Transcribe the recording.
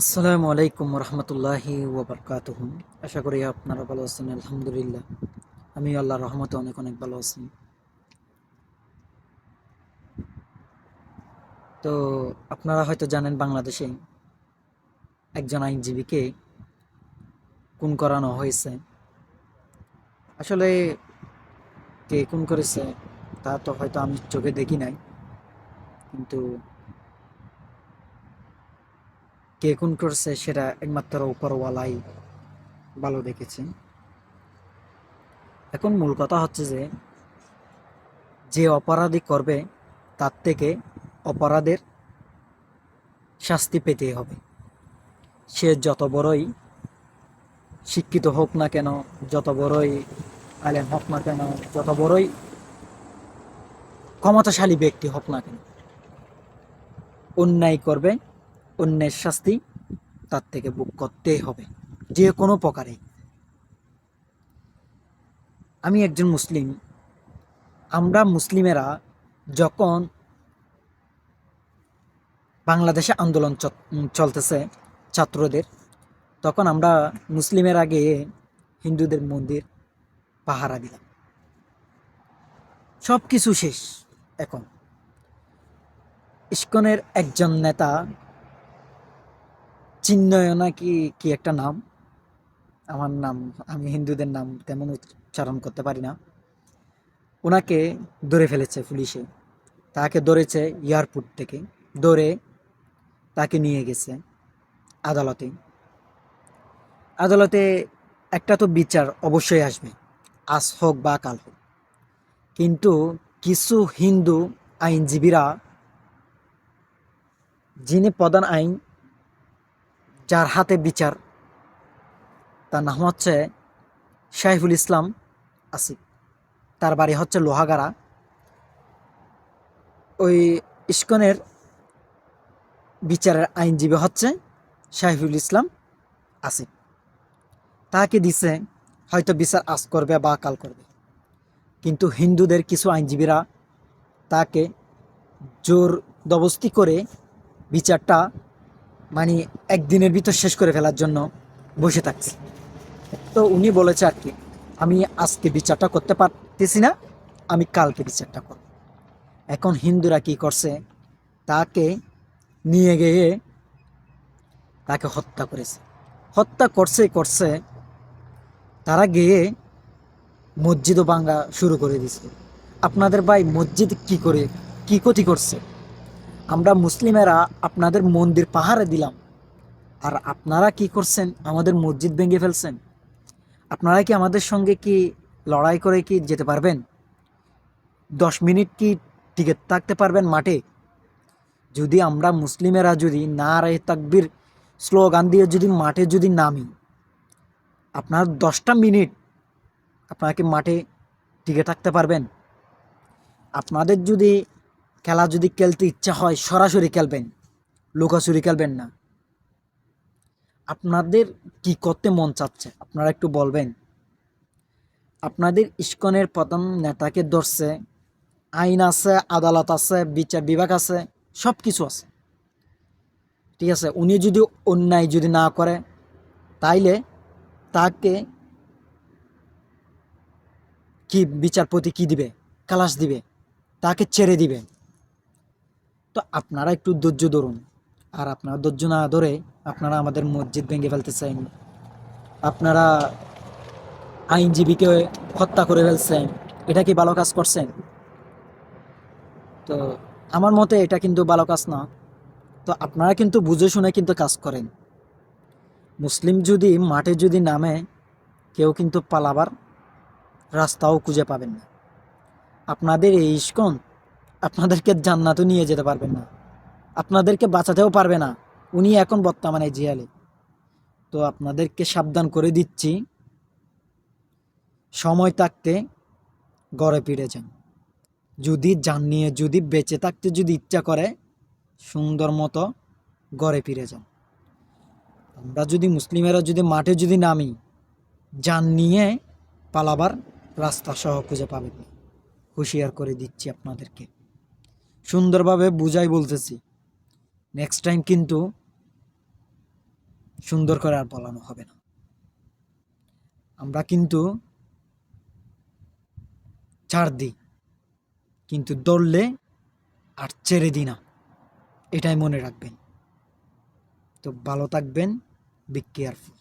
আসসালামু আলাইকুম রহমতুল্লাহি আশা করি আপনারা ভালো আছেন, আলহামদুলিল্লাহ। আমি আল্লাহর রহমতে অনেক অনেক ভালো আছি। তো আপনারা হয়তো জানেন বাংলাদেশে একজন আইনজীবীকে খুন করানো হয়েছে। আসলে কে খুন করেছে তা তো হয়তো আমি চোখে দেখি নাই, কিন্তু কে কোন করছে সেটা একমাত্র উপরওয়ালাই ভালো দেখেছে এখন মূল কথা হচ্ছে যে যে অপরাধী করবে, তার থেকে অপরাধের শাস্তি পেতে হবে। সে যত বড়ই শিক্ষিত হোক না কেন, যত বড়ই আলেম হোক না কেন, যত বড়ই ক্ষমতাশালী ব্যক্তি হোক না কেন, অন্যায় করবে অন্যের শাস্তি তার থেকে বুক করতেই হবে, যে কোনো প্রকারে। আমি একজন মুসলিম। আমরা মুসলিমেরা যখন বাংলাদেশে আন্দোলন চলতেছে ছাত্রদের, তখন আমরা মুসলিমের আগে হিন্দুদের মন্দির, পাহারা দিলাম। সব কিছু শেষ এখন। ইস্কনের একজন নেতা চিন্ময় নাকি কি একটা নাম? আমার নাম, আমি হিন্দুদের নাম তেমন উচ্চারণ করতে পারি না। ওনাকে ধরে ফেলেছে পুলিশে। তাকে ধরেছে এয়ারপোর্ট থেকে। ধরে তাকে নিয়ে গেছে আদালতে। আদালতে একটা তো বিচার অবশ্যই আসবে, আজ হোক বা কাল হোক। কিন্তু কিছু হিন্দু আইনজীবীরা, যিনি প্রধান আইন যার হাতে বিচার, তার নাম হচ্ছে শাইফুল ইসলাম আসিফ। তার বাড়ি হচ্ছে লোহাগাড়া। ওই ইস্কনের বিচারের আইনজীবী হচ্ছে শাইফুল ইসলাম আসিফ। তাকে দিছে হয়তো বিচার আজ করবে বা কাল করবে। কিন্তু হিন্দুদের কিছু আইনজীবীরা তাকে জোর দবস্তি করে বিচারটা মানে একদিনের ভিতর শেষ করে ফেলার জন্য বসে থাকছে। তো উনি বলেছে আর কি, আমি আজকে বিচারটা করতে পারতেছি না, আমি কালকে বিচারটা করব। এখন হিন্দুরা কি করছে, তাকে নিয়ে গিয়ে তাকে হত্যা করেছে। হত্যা করছে করছে, তারা গিয়ে মসজিদও ভাঙ্গা শুরু করে দিছে আপনাদের ভাই মসজিদ কি করে, কি ক্ষতি করছে? আমরা মুসলিমেরা আপনাদের মন্দির পাহাড়ে দিলাম। আর আপনারা কি করছেন? আমাদের মসজিদ ভেঙে ফেলছেন। আপনারা কি আমাদের সঙ্গে কি লড়াই করে কি যেতে পারবেন? দশ মিনিট কি টিকে থাকতে পারবেন মাঠে? যদি আমরা মুসলিমেরা যদি না রে তাকবির স্লোগান দিয়ে যদি মাঠে যদি নামি, আপনার দশটা মিনিট আপনারা কি মাঠে টিকে থাকতে পারবেন? আপনাদের যদি খেলা যদি খেলতে ইচ্ছা হয়, সরাসরি খেলবেন। লুকাচুরি খেলবেন না। আপনাদের কি করতে মন চাচ্ছে? আপনারা একটু বলবেন। আপনাদের ইস্কনের প্রধান নেতাকে ধরছে, আইন আছে, আদালত আছে, বিচার বিভাগ আছে সব কিছু আছে। ঠিক আছে, উনি যদি অন্যায় যদি না করে, তাইলে তাকে কি বিচারপতি কি দিবে? কালাস দিবে। তাকে ছেড়ে দিবে। তো আপনারা একটু ধৈর্য ধরুন। আর আপনারা ধৈর্য না ধরে আপনারা আমাদের মসজিদ ভেঙে ফেলতে চান আপনারা আইনজীবীকে হত্যা করে ফেলছেন। এটা কি ভালো কাজ করছেন? তো আমার মতে এটা কিন্তু ভালো কাজ না। তো আপনারা কিন্তু বুঝে শুনে কিন্তু কাজ করেন। মুসলিম যদি মাঠে যদি নামে, কেউ কিন্তু পালাবার রাস্তাও খুঁজে পাবেন না। আপনাদের এই ইস্কন আপনাদেরকে জান্নাতও নিয়ে যেতে পারবেন না। আপনাদেরকে বাঁচাতেও পারবে না। উনি এখন বর্তমানে জিয়ালে। তো আপনাদেরকে সাবধান করে দিচ্ছি। সময় থাকতে গড়ে ফিরে যান। যদি যান নিয়ে, যদি বেঁচে থাকতে যদি ইচ্ছা করে, সুন্দর মতো গড়ে ফিরে যান। আমরা যদি মুসলিমেরা যদি মাঠে যদি নামি, যান নিয়ে পালাবার রাস্তা সহ খুঁজে পাবেন হুঁশিয়ার করে দিচ্ছি আপনাদেরকে। সুন্দরভাবে বুঝাই বলতেছি। নেক্সট টাইম কিন্তু সুন্দর করে আর বলানো হবে না। আমরা কিন্তু ছাড় দিই, কিন্তু দৌড়লে আর ছেড়ে দিই না। এটাই মনে রাখবেন। তো ভালো থাকবেন বি কেয়ারফুল